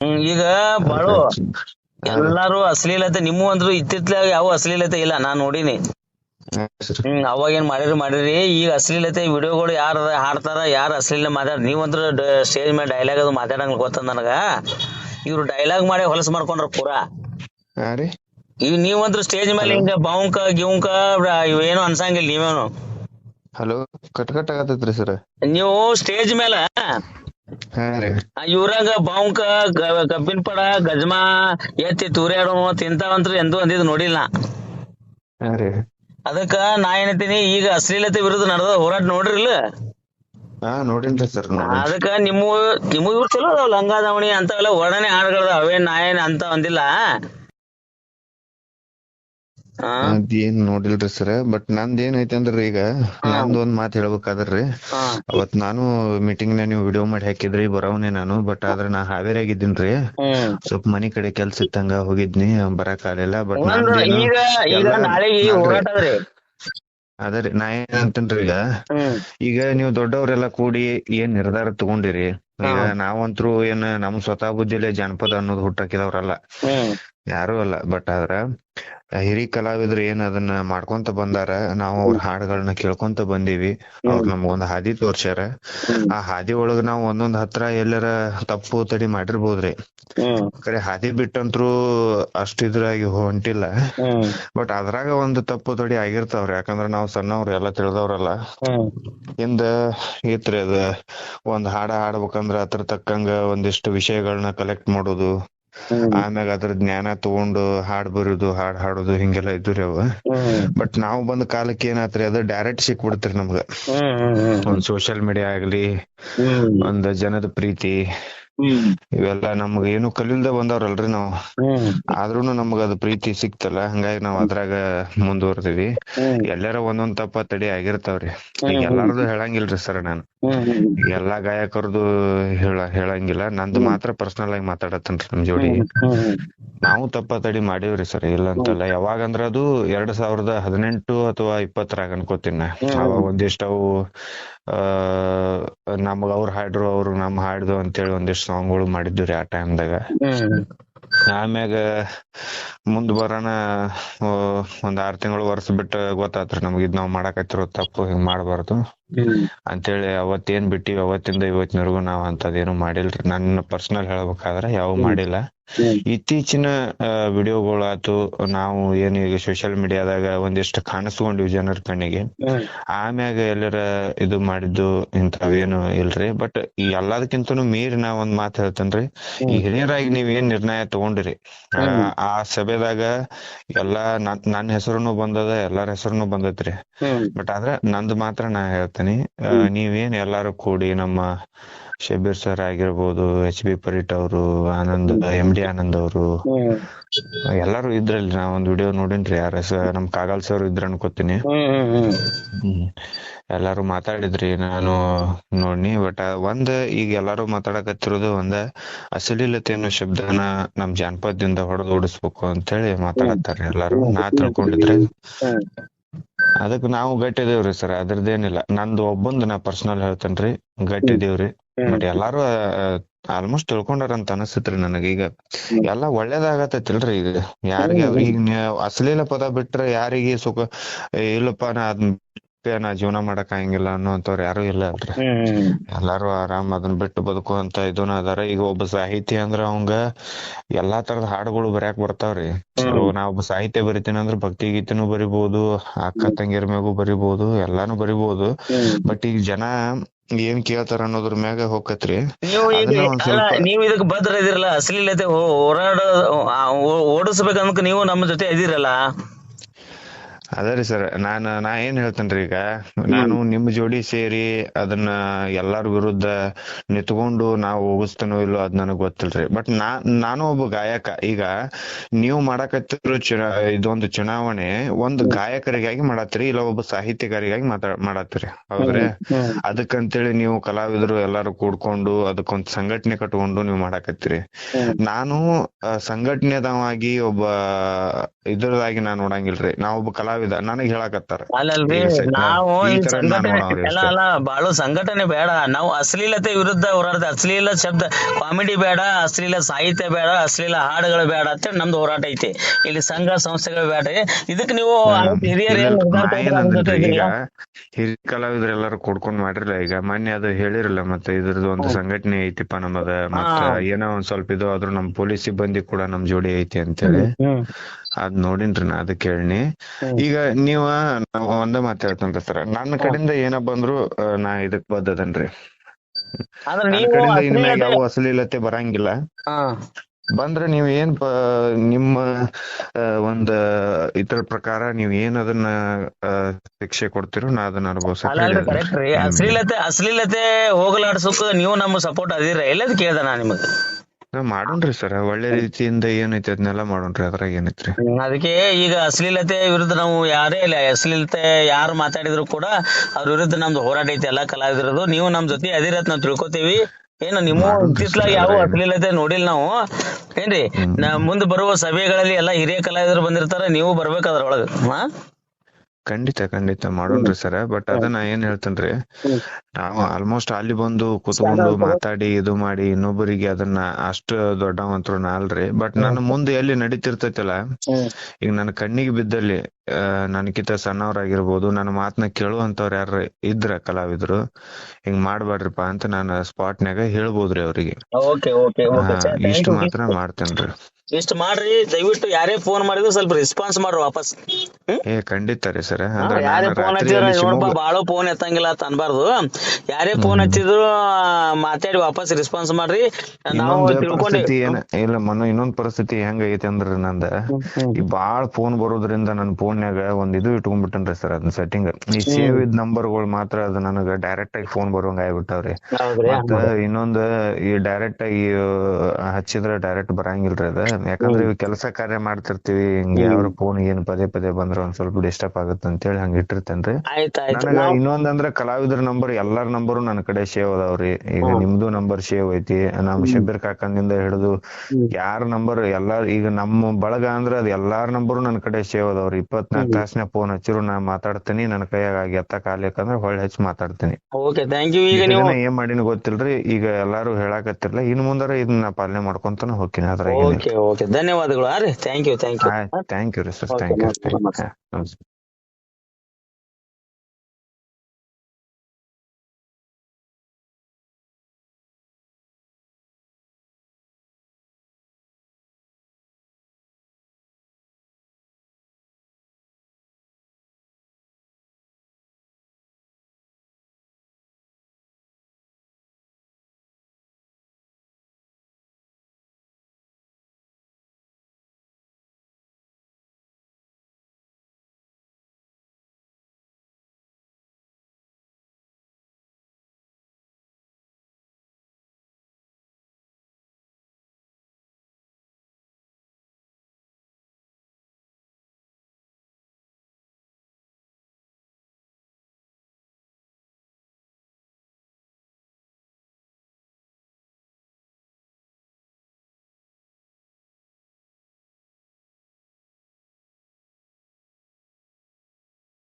ಹ್ಮ್ ಈಗ ಬಾಳು ಎಲ್ಲಾರು ಅಶ್ಲೀಲತೆ ನಿಮ್ಮ ಅಂದ್ರು ಇತ್ತಿತ್ಲಾಗ ಯಾವ ಅಶ್ಲೀಲತೆ ಇಲ್ಲ ನಾ ನೋಡಿನಿ. ಹ್ಮ್ ಅವಾಗ ಏನ್ ಮಾಡಿರಿ ಮಾಡಿರಿ. ಈಗ ಅಶ್ಲೀಲತೆ ವಿಡಿಯೋಗಳು ಯಾರ ಹಾಡ್ತಾರ ಯಾರ ಅಶ್ಲೀಲ ಮಾತಾಡ ನೀವಂದ್ರ ಸ್ಟೇಜ್ ಮೇಲೆ ಡೈಲಾಗ್ ಅದು ಮಾತಾಡಂಗ್ ಗೊತ್ತದ ನನಗ. ಇವ್ರು ಡೈಲಾಗ್ ಮಾಡಿ ಹೊಲಸ್ ಮಾಡ್ಕೊಂಡ್ರ ಪೂರಾ. ಈಗ ನೀವ್ ಈಗ ನೀವಂದ್ರ ಸ್ಟೇಜ್ ಮೇಲೆ ಹಿಂಗ ಬಾವುಂಕ ಗಿವಂಕ ಇವೇನು ಅನ್ಸಂಗಿಲ್ಲ ನೀವೇನು. ಹಲೋ ಕಟ್ ಕಟ್ ಆಗತ್ತೈತ್ರಿ ಸರ್. ನೀವು ಸ್ಟೇಜ್ ಮೇಲೆ ಇವ್ರಾಗ ಬಾಂಕ ಕಬ್ಬಿನ ಪಡ ಗಜ್ಮಾ ಎತ್ತಿ ತೂರ್ಯಾಡೋ ತಿಂತಾವಂತ್ರ ಎಂದು ಅಂದಿದ್ ನೋಡಿಲ್ಲ. ಅದಕ್ಕ ನಾ ಏನತೀನಿ ಈಗ ಅಶ್ಲೀಲತೆ ವಿರುದ್ಧ ನಡೆದ ಹೋರಾಟ ನೋಡ್ರಿಲ್ಲ? ಅದಕ್ಕ ನಿಮ್ಮ ನಿಮ್ಮ ಇವ್ರು ಚಲೋ ಅದಾವ ಲಂಗ ದಾವಣಿ ಅಂತವೆಲ್ಲ ವರ್ಣನೆ ಹಾಡುಗಳದ ಅವೇನ್ ನಾ ಏನ್ ಅಂತ ಅಂದಿಲ್ಲ. ಅದೇನ್ ನೋಡಿಲ್ರಿ ಸರ್ ಬಟ್ ನಂದ್ ಏನ್ ಐತಿ ಅಂದ್ರ ಈಗ ನಂದ್ ಒಂದ್ ಮಾತ್ ಹೇಳ್ಬೇಕಾದ್ರಿ. ಅವತ್ ನಾನು ಮೀಟಿಂಗ್ನ ನೀವು ವಿಡಿಯೋ ಮಾಡಿ ಹಾಕಿದ್ರಿ ಬರವನೆ ನಾನು ಬಟ್ ಆದ್ರೆ ನಾ ಹಾವೇರಿ ಇದ್ದೀನ್ರಿ ಸ್ವಲ್ಪ ಮನಿ ಕಡೆ ಕೆಲ್ಸ ಇತ್ತಂಗ ಹೋಗಿದ್ನಿ ಬರಾಕ್ ಆಗ್ಲಿಲ್ಲ ಬಟ್ ಅದರಿ. ನಾ ಏನ್ ಅಂತೇನ್ರಿ ಈಗ ಈಗ ನೀವು ದೊಡ್ಡವರೆಲ್ಲ ಕೂಡಿ ಏನ್ ನಿರ್ಧಾರ ತಗೊಂಡಿರಿ? ಈಗ ನಾವಂತ್ರು ಏನ್ ನಮ್ ಸ್ವತಃ ಬುದ್ಧಿಲೇ ಜಾನಪದ ಅನ್ನೋದು ಹುಟ್ಟಾಕಿದವ್ರಲ್ಲ. ಯಾರು ಅಲ್ಲ ಬಟ್ ಆದ್ರ ಹಿರಿ ಕಲಾವಿದ್ರು ಏನ್ ಅದನ್ನ ಮಾಡ್ಕೊಂತ ಬಂದಾರ ನಾವು ಅವ್ರ ಹಾಡುಗಳನ್ನ ಕೇಳ್ಕೊಂತ ಬಂದೀವಿ. ಅವ್ರ ನಮ್ಗೊಂದ್ ಹಾದಿ ತೋರ್ಸ್ಯಾರ. ಆ ಹಾದಿ ಒಳಗ ನಾವ್ ಒಂದೊಂದ್ ಹತ್ರ ಎಲ್ಲಾರ ತಪ್ಪು ತಡಿ ಮಾಡಿರ್ಬೋದ್ರಿ. ಕರೆ ಹಾದಿ ಬಿಟ್ಟಂತ್ರು ಅಷ್ಟ್ ಇದ್ರಾಗಿ ಹೊಂಟಿಲ್ಲ. ಬಟ್ ಅದ್ರಾಗ ಒಂದ್ ತಪ್ಪು ತಡಿ ಆಗಿರ್ತಾವ್ರಿ. ಯಾಕಂದ್ರ ನಾವ್ ಸಣ್ಣವ್ರು ಎಲ್ಲಾ ತಿಳಿದವ್ರಲ್ಲ. ಹಿಂದ ಐತ್ರಿ ಅದ ಒಂದ್ ಹಾಡ ಹಾಡ್ಬೇಕಂದ್ರ ಅದ್ರ ತಕ್ಕಂಗ ಒಂದಿಷ್ಟು ವಿಷಯಗಳನ್ನ ಕಲೆಕ್ಟ್ ಮಾಡೋದು. ಆಮ್ಯಾಗ ಅದ್ರ ಜ್ಞಾನ ತಗೊಂಡು ಹಾಡ್ ಬರೋದು ಹಾಡ್ ಹಾಡೋದು ಹಿಂಗೆಲ್ಲಾ ಇದ್ದುರಿ ಅವ. ಬಟ್ ನಾವ್ ಬಂದ ಕಾಲಕ್ಕೆ ಏನಾತ್ರಿ ಅದ ಡೈರೆಕ್ಟ್ ಸಿಕ್ಬಿಡ್ತ್ರಿ ನಮ್ಗ. ಹ್ಮ್ ಹ್ಮ್ ಒಂದ್ ಸೋಶಿಯಲ್ ಮೀಡಿಯಾ ಆಗ್ಲಿ ಒಂದ್ ಜನದ ಪ್ರೀತಿ ಇವೆಲ್ಲಾ ನಮ್ಗ ಏನು ಕಲಿಲ್ದೆ ಬಂದವ್ರಲ್ರಿ ನಾವು. ಆದ್ರೂನು ನಮ್ಗ ಅದ್ ಪ್ರೀತಿ ಸಿಕ್ತಲ್ಲ ಹಂಗಾಗಿ ನಾವ್ ಅದ್ರಾಗ ಮುಂದುವರ್ದಿವಿ. ಎಲ್ಲಾರ ಒಂದೊಂದ್ ತಪ್ಪ ತಡಿ ಆಗಿರ್ತಾವ್ರಿ. ಈಗ ಎಲ್ಲಾರ್ದು ಹೇಳಂಗಿಲ್ರಿ ಸರ್ ನಾನು. ಎಲ್ಲಾ ಗಾಯಕರದು ಹೇಳ ಹೇಳಂಗಿಲ್ಲ. ನಂದು ಮಾತ್ರ ಪರ್ಸನಲ್ ಆಗಿ ಮಾತಾಡತ್ತೇನ್ರಿ ನಮ್ ಜೋಡಿ. ನಾವು ತಪ್ಪ ತಡಿ ಮಾಡೀವ್ರಿ ಸರ್ ಇಲ್ಲ ಅಂತಲ್ಲ. ಯಾವಾಗಂದ್ರ ಅದು ಎರಡ್ ಸಾವಿರದ ಹದಿನೆಂಟು ಅಥವಾ ಇಪ್ಪತ್ತರಾಗ ಅನ್ಕೋತೀನಿ. ಅವಾಗ ಒಂದಿಷ್ಟು ಅವು ಆ ನಮಗ ಅವ್ರ ಹಾಡ್ರು ಅವ್ರು ನಮ್ ಹಾಡ್ದು ಅಂತೇಳಿ ಒಂದಿಷ್ಟು ಸಾಂಗ್ಗಳು ಮಾಡಿದ್ವಿ ಆ ಟೈಮ್ದಾಗ ದಾಗ. ಆಮ್ಯಾಗ ಮುಂದ್ ಬರೋಣ ಒಂದ್ ಆರ್ ತಿಂಗಳು ವರ್ಷ ಬಿಟ್ಟ ಗೊತ್ತಾತ್ರಿ ನಮ್ಗ ಇದ್ ನಾವ್ ಮಾಡಾಕತ್ತಿರೋ ತಪ್ಪು ಹಿಂಗ್ ಮಾಡಬಾರ್ದು. ಅಂತೇಳಿ ಅವತ್ತೇನ್ ಬಿಟ್ಟಿವಿ ಅವತ್ತಿಂದ ಇವತ್ತಿನವರೆಗೂ ನಾವ್ ಅಂತದೇನು ಮಾಡಿಲ್ರಿ. ನನ್ನ ಪರ್ಸನಲ್ ಹೇಳ್ಬೇಕಾದ್ರ ಯಾವ ಮಾಡಿಲ್ಲ. ಇತ್ತೀಚಿನ ವಿಡಿಯೋಗಳಾತು ನಾವು ಏನ್ ಈಗ ಸೋಶಿಯಲ್ ಮೀಡಿಯಾದಾಗ ಒಂದಿಷ್ಟು ಕಾಣಿಸ್ಕೊಂಡಿವಿ ಜನರ ಕಣ್ಣಿಗೆ. ಆಮ್ಯಾಗ ಎಲ್ಲರ ಇದು ಮಾಡಿದ್ದು ಇಂಥವೇನು ಇಲ್ರಿ. ಬಟ್ ಈ ಎಲ್ಲದಕ್ಕಿಂತನೂ ಮೀರಿ ನಾ ಒಂದ್ ಮಾತು ಹೇಳ್ತೇನ್ರಿ. ಈ ಹಿರಿಯರಾಗಿ ನೀವ್ ಏನ್ ನಿರ್ಣಯ ತಗೊಂಡಿರಿ? ಆ, ಸಭೆದಾಗ ಎಲ್ಲಾ ನನ್ನ ಹೆಸರುನು ಬಂದದ ಎಲ್ಲಾರ ಹೆಸರುನು ಬಂದೈತ್ರಿ. ಬಟ್ ಆದ್ರ ನಂದ್ ಮಾತ್ರ ನಾ ಹೇಳ್ತೇನಿ. ನೀವೇನ್ ಎಲ್ಲಾರು ಕೂಡಿ ನಮ್ಮ ಶಬೀರ್ ಸರ್ ಆಗಿರ್ಬೋದು ಎಚ್ ಬಿ ಪರೀಟ್ ಅವರು ಆನಂದ್ ಎಂ ಡಿ ಆನಂದ್ ಅವರು. ಎಲ್ಲರೂ ಇದ್ರಲ್ಲಿ ನಾ ಒಂದ್ ವಿಡಿಯೋ ನೋಡಿನ್ರಿ ಯಾರ ನಮ್ ಕಾಗಲ್ ಸರ್ ಇದ್ರ ಅನ್ಕೋತೀನಿ. ಎಲ್ಲಾರು ಮಾತಾಡಿದ್ರಿ ನಾನು ನೋಡಿನಿ ಬಟ್ ಒಂದ್ ಈಗ ಎಲ್ಲಾರು ಮಾತಾಡಕತ್ತಿರೋದು ಒಂದ ಅಶ್ಲೀಲತೆ ಅನ್ನೋ ಶಬ್ದನ ನಮ್ ಜಾನಪದದಿಂದ ಹೊಡೆದು ಓಡಿಸ್ಬೇಕು ಅಂತ ಹೇಳಿ ಮಾತಾಡತ್ತಾರ ಎಲ್ಲಾರು ನಾ ತಿಳ್ಕೊಂಡಿದ್ರೆ. ಅದಕ್ಕೆ ಅದಕ್ ನಾವು ಗಟ್ಟಿದೇವ್ರಿ ಸರ್ ಅದ್ರದ್ದೇನಿಲ್ಲ. ನಂದು ಒಬ್ಬಂದ್ ನಾ ಪರ್ಸನಲ್ ಹೇಳ್ತೇನ್ರಿ ಗಟ್ಟಿದೇವ್ರಿ. ಬಟ್ ಎಲ್ಲಾರು ಆಲ್ಮೋಸ್ಟ್ ತಿಳ್ಕೊಂಡಾರ ಅಂತ ಅನಸ್ತೈತ್ರಿ ನನಗ. ಈಗ ಎಲ್ಲಾ ಒಳ್ಳೇದಾಗತೈತಿಲ್ರಿ ಈಗ. ಯಾರಿಗೆ ಈಗ ಅಶ್ಲೀಲ ಪದ ಬಿಟ್ರೆ ಯಾರಿಗೆ ಸುಖ ಇಲ್ಲಪ್ಪ ನಾ ಅದ್ನ ಬಿಟ್ಟೆ ನಾ ಜೀವನ ಮಾಡಕ್ ಆಗಂಗಿಲ್ಲ ಅನ್ನೋಂತವ್ರು ಯಾರು ಇಲ್ಲ ಅಲ್ರಿ. ಎಲ್ಲಾರು ಆರಾಮ್ ಅದನ್ನ ಬಿಟ್ಟು ಬದುಕುವಂತ ಇದನ್ನ ಅದಾರ. ಈಗ ಒಬ್ಬ ಸಾಹಿತಿ ಅಂದ್ರ ಅವಂಗ ಎಲ್ಲಾ ತರದ ಹಾಡುಗಳು ಬರ್ಯಾಕ್ ಬರ್ತಾವ್ರಿ ನಾ ಒಬ್ಬ ಸಾಹಿತ್ಯ ಬರಿತೀನಿ ಅಂದ್ರ ಭಕ್ತಿ ಗೀತೆನೂ ಬರಿಬಹುದು ಅಕ್ಕ ತಂಗಿಯರ ಮ್ಯಾಗೂ ಬರಿಬಹುದು ಎಲ್ಲಾನು ಬರಿಬಹುದು ಬಟ್ ಈಗ ಜನ ಏನ್ ಕೇಳ್ತಾರ ಅನ್ನೋದ್ರ ಮ್ಯಾಗ ಹೋಗತ್ರಿ ನೀವು ಇದಕ್ ಭದ್ರ ಇದೀರಲ್ಲ ಅಶ್ಲೀಲತೆ ಓಡಾಡೋ ಹೋರಾಡ ಆ, ನೀವು ನಮ್ಮ ಜೊತೆ ಇದೀರಲ್ಲ. ಅದರಿ ಸರ್ ನಾನ್ ನಾ ಏನ್ ಹೇಳ್ತೇನ್ರಿ ಈಗ ನಾನು ನಿಮ್ ಜೋಡಿ ಸೇರಿ ಅದನ್ನ ಎಲ್ಲಾರ ವಿರುದ್ಧ ನಿತ್ಕೊಂಡು ನಾವು ಹೋಗಿಸ್ತೇನೋ ಇಲ್ಲೋ ಅದ್ ನನಗ್ ಗೊತ್ತಿಲ್ರಿ. ಬಟ್ ನಾ ನಾನು ಒಬ್ಬ ಗಾಯಕ. ಈಗ ನೀವು ಮಾಡಕತ್ತಿರೋ ಚುನಾ ಇದೊಂದು ಚುನಾವಣೆ ಒಂದ್ ಗಾಯಕರಿಗಾಗಿ ಮಾಡತ್ತೀರಿ ಇಲ್ಲ ಒಬ್ಬ ಸಾಹಿತ್ಯಗಾರಿಗಾಗಿ ಮಾತಾ ಮಾಡತ್ತೀರಿ? ಹೌದ್ರಿ? ಅದಕ್ಕಂತೇಳಿ ನೀವು ಕಲಾವಿದರು ಎಲ್ಲಾರು ಕೂಡ್ಕೊಂಡು ಅದಕ್ಕೊಂದ್ ಸಂಘಟನೆ ಕಟ್ಕೊಂಡು ನೀವು ಮಾಡಾಕತ್ತೀರಿ. ನಾನು ಸಂಘಟನೆದವಾಗಿ ಒಬ್ಬ ಇದ್ರದಾಗಿ ನಾನ್ ನೋಡಂಗಿಲ್ರಿ. ನಾ ಒಬ್ಬ ಕಲಾವಿದ ಕಲಾವಿದ ನನಗ್ ಹೇಳಕತ್ತಾರ. ಅಲ್ಲಲ್ರಿ ನಾವು ಈ ಸಂಘಟನೆ ಅಲ್ಲ ಅಲ್ಲ ಬಾಳು ಸಂಘಟನೆ ಬೇಡ. ನಾವು ಅಶ್ಲೀಲತೆ ವಿರುದ್ಧ ಹೋರಾಡ್ದ ಅಶ್ಲೀಲ ಶಬ್ದ ಕಾಮಿಡಿ ಬೇಡ ಅಶ್ಲೀಲ ಸಾಹಿತ್ಯ ಬೇಡ ಅಶ್ಲೀಲ ಹಾಡುಗಳು ಬೇಡ ಅಂತ ನಮ್ದು ಹೋರಾಟ ಐತಿ. ಇಲ್ಲಿ ಸಂಘ ಸಂಸ್ಥೆಗಳು ಬೇಡ. ಇದಕ್ ನೀವು ಈಗ? ಹಿರಿಯ ಕಲಾವಿದ್ರು ಎಲ್ಲಾರು ಕೊಡ್ಕೊಂಡ್ ಮಾಡಿರಲ್ಲ ಈಗ ಮೊನ್ನೆ ಅದು ಹೇಳಿರಲ್ಲ ಮತ್ತೆ ಇದ್ರದ್ದು ಒಂದು ಸಂಘಟನೆ ಐತಿಪ್ಪ ನಮ್ಮದ ಮತ್ತ ಏನೋ ಒಂದ್ ಸ್ವಲ್ಪ ಇದು ಆದ್ರೂ ನಮ್ ಪೊಲೀಸ್ ಸಿಬ್ಬಂದಿ ಕೂಡ ನಮ್ ಜೋಡಿ ಐತಿ ಅಂತೇಳಿ. ಅದ್ ನೋಡಿನ್ರಿ ನಾ ಅದಕ್ಕೆ ಕೇಳಿನಿ. ಈಗ ನೀವ ನಾವ್ ಒಂದ ಮಾತ್ ಹೇಳ್ತೇನ್ರಿ ಸರ್. ನನ್ನ ಕಡೆಯಿಂದ ಏನ ಬಂದ್ರು ನಾ ಇದಕ್ ಬದ್ದದನ್ರಿ ಯಾವ ಅಶ್ಲೀಲತೆ ಬರಂಗಿಲ್ಲ. ಬಂದ್ರೆ ನೀವ್ ಏನ್ ನಿಮ್ಮ ಒಂದ್ ಇದ್ರ ಪ್ರಕಾರ ನೀವ್ ಏನ್ ಅದನ್ನ ಶಿಕ್ಷೆ ಕೊಡ್ತೀರೋ ನಾ ಅದನ್ನ ಅನುಭವಿಸ್ತೀನಿ. ಅಶ್ಲೀಲತೆ ಅಶ್ಲೀಲತೆ ಹೋಗಲಾಡ್ಸೋಕ್ ನೀವು ನಮ್ಮ ಸಪೋರ್ಟ್ ಅದಿರ ಎಲ್ಲದ್ ಕೇಳ್ದೆ ನಾ ನಿಮಗ್. ಮಾಡೋಣ್ರಿ ಸರ್. ಒಳ್ಳೆ ರೀತಿಯಿಂದ ಏನೈತಿ ಅದನ್ನೆಲ್ಲ ಮಾಡೋಣ್ರಿ ಅದ್ರಾಗ ಏನೈತ್ರಿ? ಅದಕ್ಕೆ ಈಗ ಅಶ್ಲೀಲತೆ ವಿರುದ್ಧ ನಾವು ಯಾರೇ ಇಲ್ಲ ಅಶ್ಲೀಲತೆ ಯಾರು ಮಾತಾಡಿದ್ರು ಕೂಡ ಅವ್ರ ವಿರುದ್ಧ ನಮ್ದು ಹೋರಾಟ ಐತಿ ಎಲ್ಲಾ ಕಲಾವಿದರದು ನೀವು ನಮ್ ಜೊತೆ ಅದಿರತ್ ನಾವ್ ತಿಳ್ಕೊತೀವಿ. ಏನು ನಿಮ್ಮ ಇತ್ತಿತ್ಲಾಗ ಯಾವ ಅಶ್ಲೀಲತೆ ನೋಡಿಲ್ಲ ನಾವು. ಏನ್ರಿ ಮುಂದೆ ಬರುವ ಸಭೆಗಳಲ್ಲಿ ಎಲ್ಲಾ ಹಿರಿಯ ಕಲಾವಿದರು ಬಂದಿರ್ತಾರ ನೀವು ಬರ್ಬೇಕು ಅದ್ರೊಳಗ. ಹಾ? ಖಂಡಿತ ಖಂಡಿತ ಮಾಡೋಣ್ರಿ ಸರ್. ಬಟ್ ಅದನ್ನ ಏನ್ ಹೇಳ್ತೇನ್ರಿ. ನಾವು ಆಲ್ಮೋಸ್ಟ್ ಅಲ್ಲಿ ಬಂದು ಕುತ್ಕೊಂಡು ಮಾತಾಡಿ ಇದು ಮಾಡಿ ಇನ್ನೊಬ್ಬರಿಗೆ ಅದನ್ನ ಅಷ್ಟು ದೊಡ್ಡವಂತರು ನಾ ಅಲ್ರಿ ಬಟ್ ನನ್ನ ಮುಂದೆ ಎಲ್ಲಿ ನಡೀತಿರ್ತೈತಲ್ಲ ಈಗ ನನ್ನ ಕಣ್ಣಿಗೆ ಬಿದ್ದಲ್ಲಿ ನನ್ಕಿಂತ ಸಣ್ಣವ್ರಾಗಿರ್ಬೋದು ನನ್ನ ಮಾತನ್ನ ಕೇಳುವಂತವ್ರ ಯಾರ ಇದ್ರ ಕಲಾವಿದ್ರು ಹಿಂಗ್ ಮಾಡ್ಬ್ಯಾಡ್ರಿಪ್ಪ ಅಂತ ನಾನು ಸ್ಪಾಟ್ನ್ಯಾಗ ಹೇಳ್ಬೋದ್ರಿ ಅವ್ರಿಗೆ. ಇಷ್ಟು ಮಾತ್ರ ಮಾಡ್ತೇನ್ರಿ. ಇಷ್ಟ ಮಾಡ್ರಿ ದಯವಿಟ್ಟು ಯಾರೇ ಫೋನ್ ಮಾಡಿದ್ರು ಸ್ವಲ್ಪ ರೆಸ್ಪಾನ್ಸ್ ಮಾಡ್ರಿ ವಾಪಸ್. ಹ್ಮ್? ಏ ಖಂಡಿತ ರೀ ಸರ್. ಅಂದ್ರೆ ಯಾರೇ ನಾನು ಫೋನ್ ಹಚ್ಚಿದ್ರ ಅಲ್ಲಿ ನೋಡಪ್ಪ ಶಿವಮೊಗ್ಗ ಬಾಳು ಫೋನ್ ಎತ್ತಂಗಿಲ್ಲ ಅಂತ ಅನ್ಬಾರ್ದು. ಯಾರೇ ಫೋನ್ ಹಚ್ಚಿದ್ರು ಮಾತಾಡಿ ವಾಪಸ್ ರೆಸ್ಪಾನ್ಸ್ ಮಾಡ್ರಿ. ನಾವು ಇನ್ನೊಂದ್ ತಿಳ್ಕೊಂಡಿ ಪರಿಸ್ಥಿತಿ ಏನ ಇಲ್ಲ ಮನ ಇನ್ನೊಂದ್ ಪರಿಸ್ಥಿತಿ ಹೆಂಗ ಐತಿ ಅಂದ್ರ ನಂದ. ಈ ಬಾಳ್ ಫೋನ್ ಬರೋದ್ರಿಂದ ನನ್ ಫೋನ್ಯಾಗ ಒಂದ್ ಇದು ಇಟ್ಕೊಂಡ್ಬಿಟ್ಟನ್ರಿ ಸರ್ ಅದ್ ಸೆಟ್ಟಿಂಗ್ ಈ ಸೇವ್ ಇದ್ ನಂಬರ್ಗಳು ಮಾತ್ರ ಅದು ನನಗ ಡೈರೆಕ್ಟ್ ಆಗಿ ಫೋನ್ ಬರೋಂಗ ಆಗ್ಬಿಟ್ಟಾವ್ರಿ. ಹೌದ್ರಿ ಮತ್ತ ಇನ್ನೊಂದ್ ಈ ಡೈರೆಕ್ಟ್ ಆಗಿ ಆ, ಹಚ್ಚಿದ್ರ ಡೈರೆಕ್ಟ್ ಬರಂಗಿಲ್ರಿ ಅದ. ಯಾಕಂದ್ರೆ ಇವ್ ಕೆಲಸ ಕಾರ್ಯ ಮಾಡ್ತಿರ್ತೀವಿ ಹಿಂಗ ಯಾವ್ರ ಫೋನ್ ಏನ್ ಪದೇ ಪದೇ ಬಂದ್ರ ಒಂದ್ ಸ್ವಲ್ಪ ಡಿಸ್ಟರ್ಬ್ ಆಗತ್ತ ಅಂತೇಳಿ ಹಂಗ ಇಟ್ಟಿರ್ತೇನ್ರಿ. ಇನ್ನೊಂದಂದ್ರ ಅಂದ್ರ ಕಲಾವಿದ್ರ ನಂಬರ್ ಎಲ್ಲಾರ ನಂಬರು ನನ್ನ ಕಡೆ ಸೇವ್ ಅದಾವ್ರಿ. ಈಗ ನಿಮ್ದು ನಂಬರ್ ಸೇವ್ ಐತಿ. ನಮ್ ಶಬೀರ್ ಕಾಕಂದಿಂದ ಹಿಡಿದು ಯಾರ ನಂಬರ್ ಎಲ್ಲಾ ಈಗ ನಮ್ಮ ಬಳಗ ಅಂದ್ರ ಅದ್ ಎಲ್ಲಾರ ನಂಬರು ನನ್ನ ಕಡೆ ಸೇವ್ ಅದಾವ್ರಿ. ಇಪ್ಪತ್ನಾಕ್ ತಾಸ್ನ್ಯಾಗ ಫೋನ್ ಹಚ್ಚಿರು ನಾ ಮಾತಾಡ್ತೀನಿ ನನ್ನ ಕೈಯಾಗ ಎತ್ತಕ್ ಆಗ್ಲಿಕ್ಕಂದ್ರ ಹೊಳ್ಳಿ ಹಚ್ಚಿ ಮಾತಾಡ್ತೀನಿ. ಏನ್ ಮಾಡಿನ ಗೊತ್ತಿಲ್ರಿ ಈಗ ಎಲ್ಲಾರು ಹೇಳಾಕತ್ತಿರ್ಲ ಇನ್ ಮುಂದಾರ ಇದನ್ನ ಪಾಲನೆ ಮಾಡ್ಕೊಂತಾನ ಹೋಗ್ತೀನಿ ಅದ್ರಾಗ ಓಕೆ ಧನ್ಯವಾದಗಳು. ಹಾ ರೀ thank you thank you thank you ರೀ ಸರ್ ಥ್ಯಾಂಕ್ ಯು. ನಮಸ್ಕಾರ.